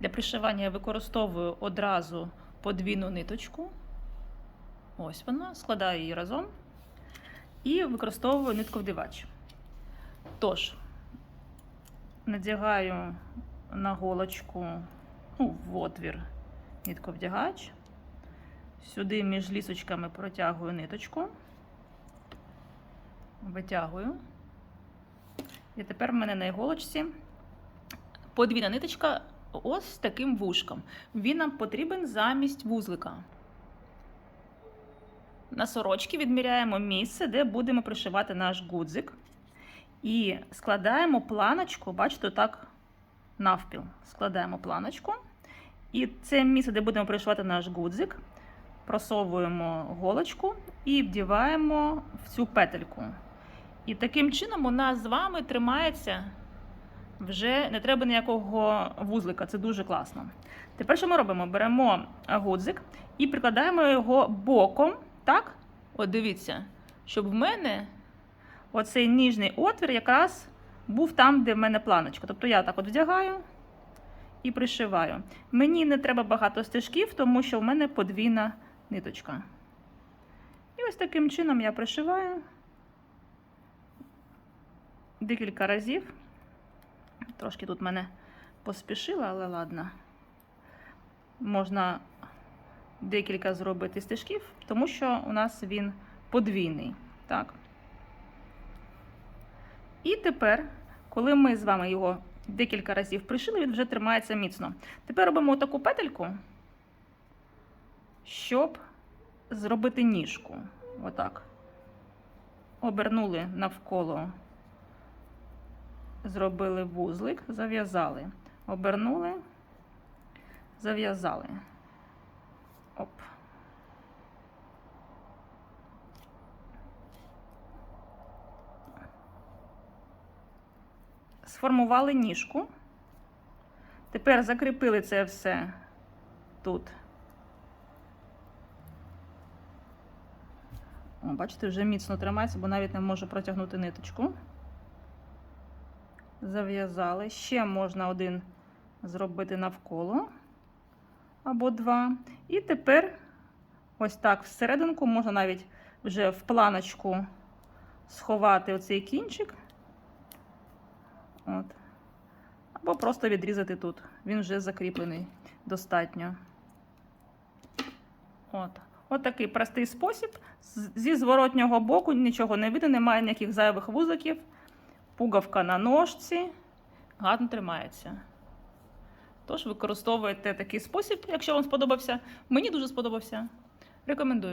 Для пришивання я використовую одразу подвійну ниточку. Ось вона, складаю її разом і використовую нитковдівач. Тож, надягаю на голочку ну, в отвір нитковдягач. Сюди між лісочками протягую ниточку, витягую. І тепер в мене на іголочці подвійна ниточка ось таким вушком. Він нам потрібен замість вузлика. На сорочки відміряємо місце, де будемо пришивати наш гудзик. І складаємо планочку, бачите, так навпіл. Складаємо планочку. І це місце, де будемо пришивати наш гудзик, просовуємо голочку і вдіваємо в цю петельку. І таким чином у нас з вами тримається вже не треба ніякого вузлика, це дуже класно. Тепер що ми робимо? Беремо гудзик і прикладаємо його боком, так? От дивіться, щоб в мене оцей ніжний отвір якраз був там, де в мене планочка. Тобто я так от вдягаю і пришиваю. Мені не треба багато стежків, тому що в мене подвійна ниточка. І ось таким чином я пришиваю декілька разів. Трошки тут мене поспішила, але ладно. Можна декілька зробити стежків, тому що у нас він подвійний. Так. І тепер, коли ми з вами його декілька разів пришили, він вже тримається міцно. Тепер робимо таку петельку, щоб зробити ніжку. Отак. Обернули навколо зробили вузлик, зав'язали, обернули, зав'язали. Оп. Сформували ніжку. Тепер закріпили це все тут. О, бачите, вже міцно тримається, бо навіть не можу протягнути ниточку зав'язали. Ще можна один зробити навколо або два. І тепер ось так всерединку можна навіть вже в планочку сховати оцей кінчик. От. Або просто відрізати тут. Він вже закріплений достатньо. От. От такий простий спосіб. Зі зворотнього боку нічого не видно, немає ніяких зайвих вузликів. Пугавка на ножці гарно тримається. Тож використовуйте такий спосіб, якщо вам сподобався. Мені дуже сподобався. Рекомендую.